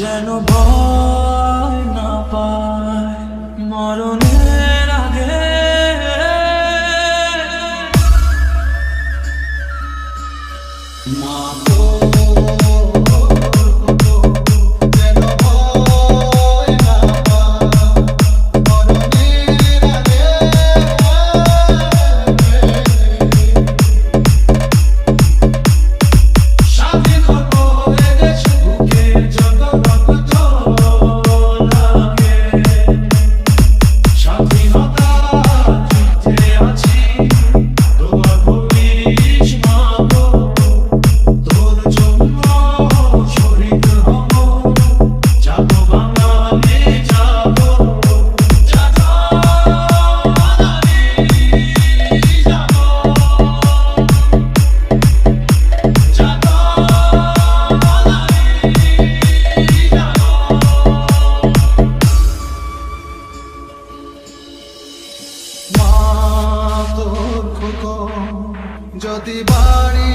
যেন ভয় না পায় মরণের আগে। মা যদি বাড়ি